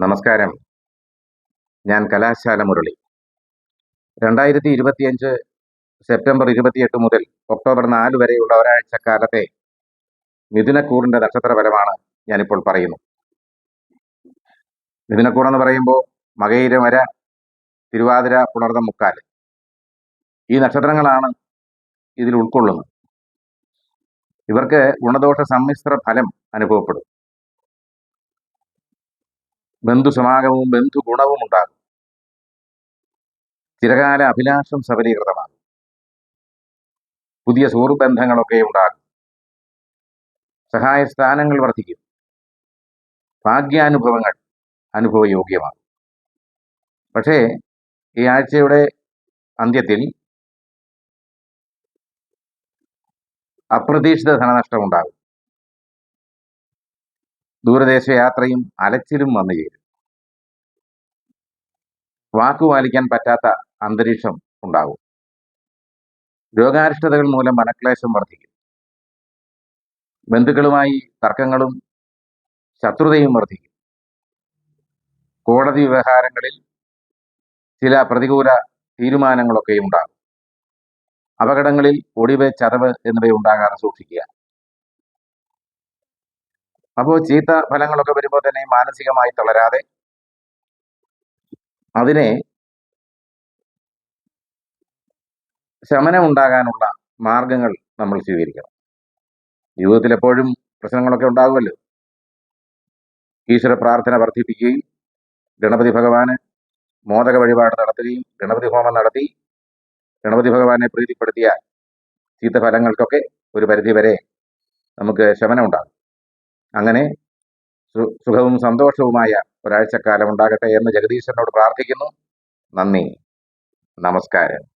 നമസ്കാരം. ഞാൻ കലാശാല മുരളി. രണ്ടായിരത്തി ഇരുപത്തിയഞ്ച് സെപ്റ്റംബർ ഇരുപത്തിയെട്ട് മുതൽ ഒക്ടോബർ നാല് വരെയുള്ള ഒരാഴ്ച കാലത്തെ മിഥുനക്കൂറിന്റെ നക്ഷത്രഫലമാണ് ഞാനിപ്പോൾ പറയുന്നു മിഥുനക്കൂർ എന്ന് പറയുമ്പോൾ മകയിരമര തിരുവാതിര പുണർന്ന മുക്കാൽ ഈ നക്ഷത്രങ്ങളാണ് ഇതിൽ ഉൾക്കൊള്ളുന്നത്. ഇവർക്ക് ഗുണദോഷ സമ്മിശ്ര ഫലം അനുഭവപ്പെടും. ബന്ധുസമാഗമവും ബന്ധുഗുണവും ഉണ്ടാകും. ചിരകാല അഭിലാഷം സബലീകൃതമാകും പുതിയ സുഹൃബന്ധങ്ങളൊക്കെ ഉണ്ടാകും. സഹായ സ്ഥാനങ്ങൾ വർദ്ധിക്കും. ഭാഗ്യാനുഭവങ്ങൾ അനുഭവയോഗ്യമാകും. പക്ഷേ ഈ ആഴ്ചയുടെ അന്ത്യത്തിൽ അപ്രതീക്ഷിത ധനനഷ്ടമുണ്ടാകും ദൂരദേശ യാത്രയും അലച്ചിലും വന്നു ചേരും. വാക്കുപാലിക്കാൻ പറ്റാത്ത അന്തരീക്ഷം ഉണ്ടാകും. രോഗാരിഷ്ടതകൾ മൂലം മനക്ലേശം വർദ്ധിക്കും. ബന്ധുക്കളുമായി തർക്കങ്ങളും ശത്രുതയും വർദ്ധിക്കും. കോടതി വ്യവഹാരങ്ങളിൽ ചില പ്രതികൂല തീരുമാനങ്ങളൊക്കെ ഉണ്ടാകും. അപകടങ്ങളിൽ ഒടിവ് ചതവ് എന്നിവ ഉണ്ടാകാതെ സൂക്ഷിക്കുക. അപ്പോൾ ചീത്ത ഫലങ്ങളൊക്കെ വരുമ്പോൾ തന്നെ മാനസികമായി തളരാതെ അതിനെ ശമനമുണ്ടാകാനുള്ള മാർഗങ്ങൾ നമ്മൾ സ്വീകരിക്കണം. ജീവിതത്തിൽ എപ്പോഴും പ്രശ്നങ്ങളൊക്കെ ഉണ്ടാകുമല്ലോ. ഈശ്വര പ്രാർത്ഥന വർദ്ധിപ്പിക്കുകയും ഗണപതി ഭഗവാന് മോദക വഴിപാട് നടത്തുകയും ഗണപതി ഹോമം നടത്തി ഗണപതി ഭഗവാനെ പ്രീതിപ്പെടുത്തിയ ചീത്തഫലങ്ങൾക്കൊക്കെ ഒരു പരിധിവരെ നമുക്ക് ശമനമുണ്ടാകും. അങ്ങനെ സുഖവും സന്തോഷവുമായ ഒരാഴ്ചക്കാലം ഉണ്ടാകട്ടെ എന്ന് ജഗദീശനോട് പ്രാർത്ഥിക്കുന്നു. നന്ദി. നമസ്കാരം.